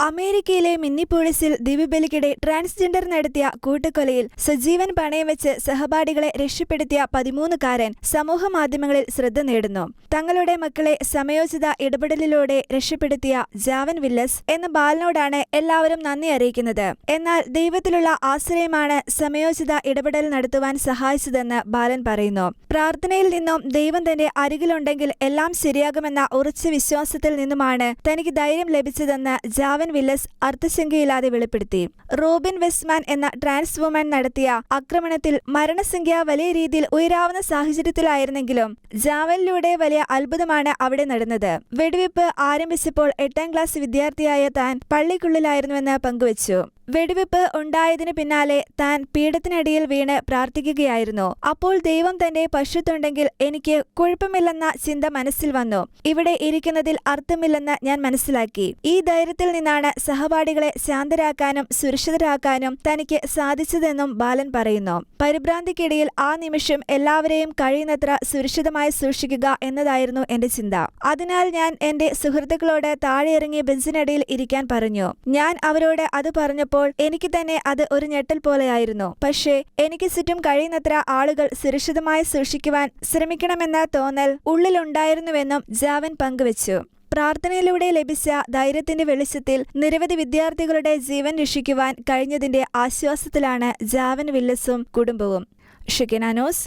അമേരിക്കയിലെ മിന്നിപ്പോളിസിൽ ദിവ്യബലിക്കിടെ ട്രാൻസ്ജെൻഡർ നടത്തിയ കൂട്ടക്കൊലയിൽ സജീവൻ പണയം വെച്ച് സഹപാഠികളെ രക്ഷപ്പെടുത്തിയ പതിമൂന്നുകാരൻ സമൂഹമാധ്യമങ്ങളിൽ ശ്രദ്ധ നേടുന്നു. തങ്ങളുടെ മക്കളെ സമയോചിത ഇടപെടലിലൂടെ രക്ഷപ്പെടുത്തിയ ജാവൻ വില്ലസ് എന്ന ബാലനോടാണ് എല്ലാവരും നന്ദി അറിയിക്കുന്നത്. എന്നാൽ ദൈവത്തിലുള്ള ആശ്രയമാണ് സമയോചിത ഇടപെടൽ നടത്തുവാൻ സഹായിച്ചതെന്ന് ബാലൻ പറയുന്നു. പ്രാർത്ഥനയിൽ നിന്നും ദൈവം തന്റെ അരികിലുണ്ടെങ്കിൽ എല്ലാം ശരിയാകുമെന്ന ഉറച്ച വിശ്വാസത്തിൽ നിന്നുമാണ് തനിക്ക് ധൈര്യം ലഭിച്ചതെന്ന് ജാവൻ വില്ലസ് അർത്ഥശങ്കയില്ലാതെ വെളിപ്പെടുത്തി. റോബിൻ വെസ്റ്റ്മാൻ എന്ന ട്രാൻസ് വുമൻ നടത്തിയ ആക്രമണത്തിൽ മരണസംഖ്യ വലിയ രീതിയിൽ ഉയരാവുന്ന സാഹചര്യത്തിലായിരുന്നെങ്കിലും ജാവലിലൂടെ വലിയ അത്ഭുതമാണ് അവിടെ നടന്നത്. വെടിവെപ്പ് ആരംഭിച്ചപ്പോൾ എട്ടാം ക്ലാസ് വിദ്യാർത്ഥിയായ താൻ പള്ളിക്കുള്ളിലായിരുന്നുവെന്ന് പങ്കുവച്ചു. വെടിവെപ്പ് ഉണ്ടായതിനു പിന്നാലെ താൻ പീഠത്തിനടിയിൽ വീണ് പ്രാർത്ഥിക്കുകയായിരുന്നു. അപ്പോൾ ദൈവം തന്റെ പശുത്തുണ്ടെങ്കിൽ എനിക്ക് കുഴപ്പമില്ലെന്ന ചിന്ത മനസ്സിൽ വന്നു. ഇവിടെ ഇരിക്കുന്നതിൽ അർത്ഥമില്ലെന്ന് ഞാൻ മനസ്സിലാക്കി. ഈ ധൈര്യത്തിൽ നിന്നാണ് സഹപാഠികളെ ശാന്തരാക്കാനും സുരക്ഷിതരാക്കാനും തനിക്ക് സാധിച്ചതെന്നും ബാലൻ പറയുന്നു. പരിഭ്രാന്തിക്കിടയിൽ ആ നിമിഷം എല്ലാവരെയും കഴിയുന്നത്ര സുരക്ഷിതമായി സൂക്ഷിക്കുക എന്നതായിരുന്നു എന്റെ ചിന്ത. അതിനാൽ ഞാൻ എന്റെ സുഹൃത്തുക്കളോട് താഴെ ഇറങ്ങി ബെഞ്ചിനടിയിൽ ഇരിക്കാൻ പറഞ്ഞു. ഞാൻ അവരോട് അത് പറഞ്ഞപ്പോൾ എനിക്ക് തന്നെ അത് ഒരു ഞെട്ടൽ പോലെയായിരുന്നു. പക്ഷേ എനിക്ക് ചുറ്റും കഴിയുന്നത്ര ആളുകൾ സുരക്ഷിതമായി സൂക്ഷിക്കുവാൻ ശ്രമിക്കണമെന്ന തോന്നൽ ഉള്ളിലുണ്ടായിരുന്നുവെന്നും ജാവൻ പങ്കുവച്ചു. പ്രാർത്ഥനയിലൂടെ ലഭിച്ച ധൈര്യത്തിന്റെ വെളിച്ചത്തിൽ നിരവധി വിദ്യാർത്ഥികളുടെ ജീവൻ രക്ഷിക്കുവാൻ കഴിഞ്ഞതിന്റെ ആശ്വാസത്തിലാണ് ജാവൻ വില്ലസും കുടുംബവും. ഷിക്കിനാനോസ്